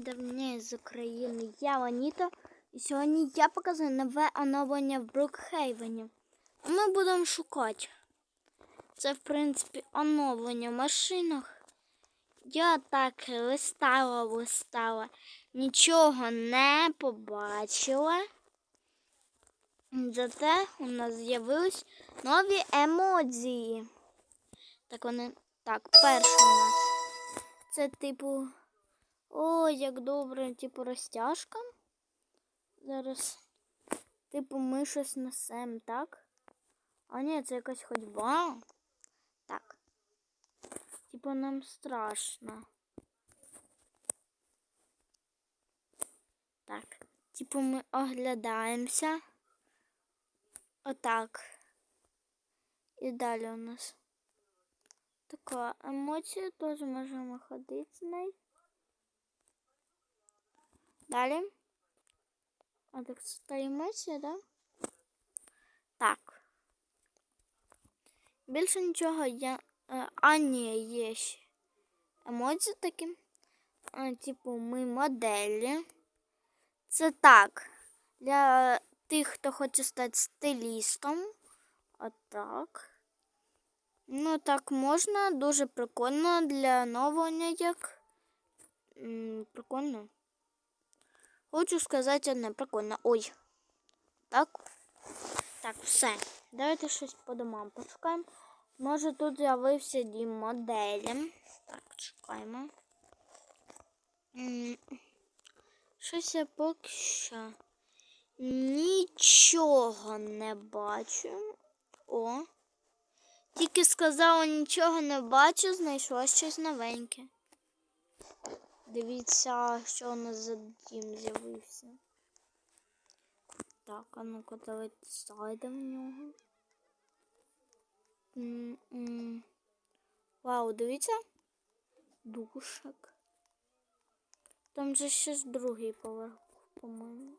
Давня з України. Я Аніта. І сьогодні я показую нове оновлення в Брукхейвені. Ми будемо шукати. Це, в принципі, оновлення в машинах. Я так листала, листала, нічого не побачила. Зате у нас з'явились нові емоції. Так вони. Так, перший у нас. Це типу. О, як добре, типу, розтяжка. Зараз. Типу, ми щось несем, так? А ні, це якась ходьба. Так. Типу, нам страшно. Так. Типу, ми оглядаємося. Отак. І далі у нас. Така емоція, теж можемо ходити з нею. Далі. А так це та емоція, да? Так. Більше нічого я. е, А, ні, є ще. Емоції такі. А, типу, ми моделі. Це так. Для тих, хто хоче стати стилістом. Отак. Ну, так можна. Дуже прикольно для оновлення як. М, Прикольно. Хочу сказати одне, прикольно. Ой. Так. Так, все. Давайте щось по домам пошукаємо. Може тут з'явився дім моделі. Так, чекаємо. Щось я поки що нічого не бачу. О. Тільки сказала нічого не бачу, знайшла щось новеньке. Дивіться, що у нас за дім з'явився. Так, а ну-ка давайте зайдемо в нього. М-м. Вау, дивіться. Душик. Там же ще другий поверх, по-моєму.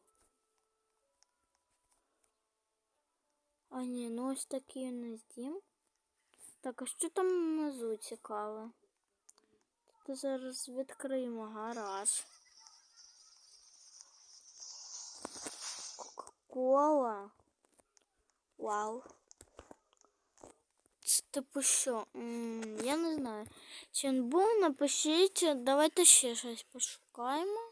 А ні, ну ось такий у нас дім. Так, а що там внизу цікаве? То зараз відкриємо гараж. Кока-кола. Вау. Це типу що? Я не знаю. Чи він був, напишіть. Давайте ще щось пошукаємо.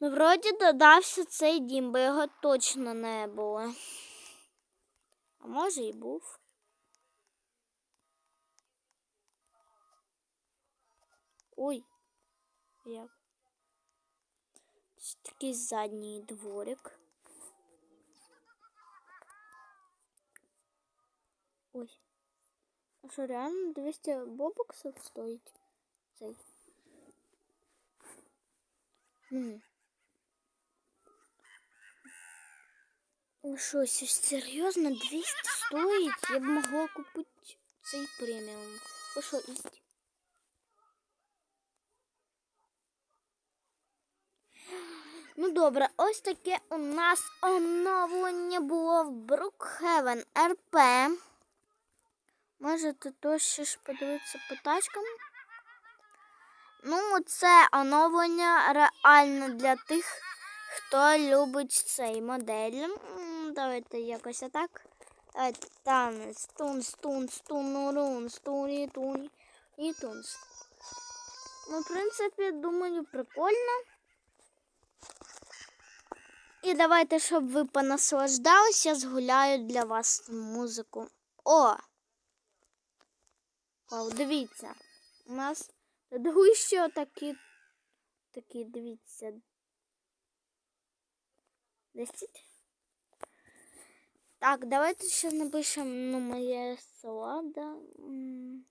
Ну, вроді додався цей дім, бо його точно не було. А може і був. Ой, як? Ось такий задній дворик. Ой. А що реально 200 бобоксів стоїть цей? Хм. Ну що, це серйозно 200 стоїть? Я б могла купити цей преміум. Ви що, ість? Ну добре, ось таке у нас оновлення було в Брукхевен РП. Можете то ще ж подивитися по тачкам. Ну, це оновлення реально для тих, хто любить цей модель. Давайте якось отак. Давайте танець. Тун, стун, стунурун, стуні, туні і тунс. Ну, в принципі, думаю, прикольно. І давайте, щоб ви понаслаждалися, згуляю для вас музику. О! Вау, дивіться. У нас ще такі, такі, дивіться. Десять. Так, давайте ще напишемо ну, моє салада.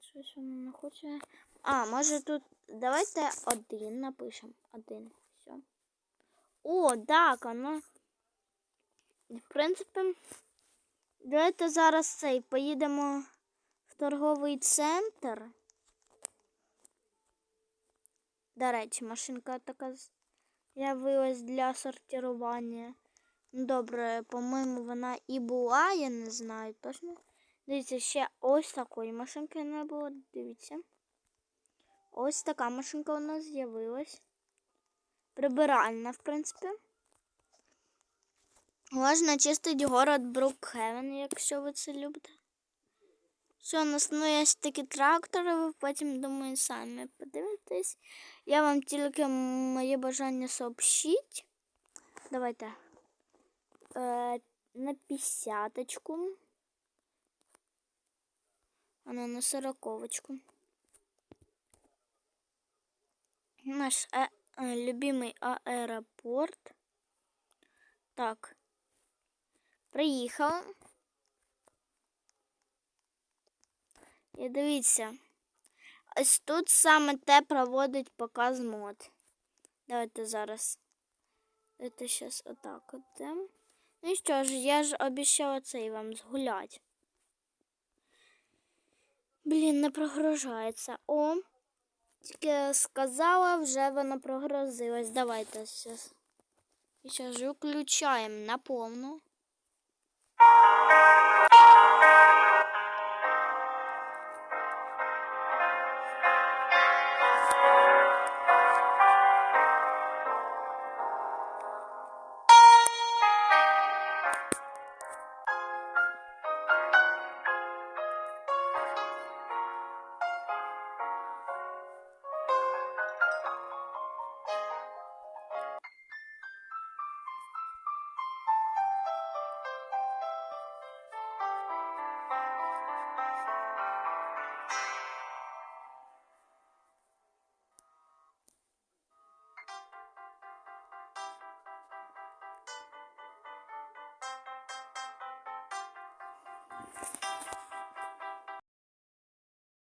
Щось воно не хоче. А, може тут. Давайте один напишемо. Один. Все. О, так, воно. В принципі, давайте зараз цей поїдемо в торговий центр. До речі, машинка така з'явилась для сортування. Добре, по-моєму, вона і була, я не знаю точно. Дивіться, ще ось такої машинки не було. Дивіться. Ось така машинка у нас з'явилась. Прибиральна, в принципі. Можна чистити город Брукхевен, якщо ви це любите. Що у нас ну, є такі трактори, ви потім, думаю, самі подивитесь. Я вам тільки моє бажання сообщить. Давайте. Е, на п'ятдесяточку. А не на сороковочку. Наш э, э, любимый аэропорт. Так. Приїхали. І дивіться. Ось тут саме те проводить показ мод. Давайте зараз. Давайте зараз отак от. Ну і що ж, я ж обіцяла цей вам згулять. Блін, не прогружається. О, тільки сказала, вже воно прогрозилась. Давайте зараз. І зараз включаємо на повну.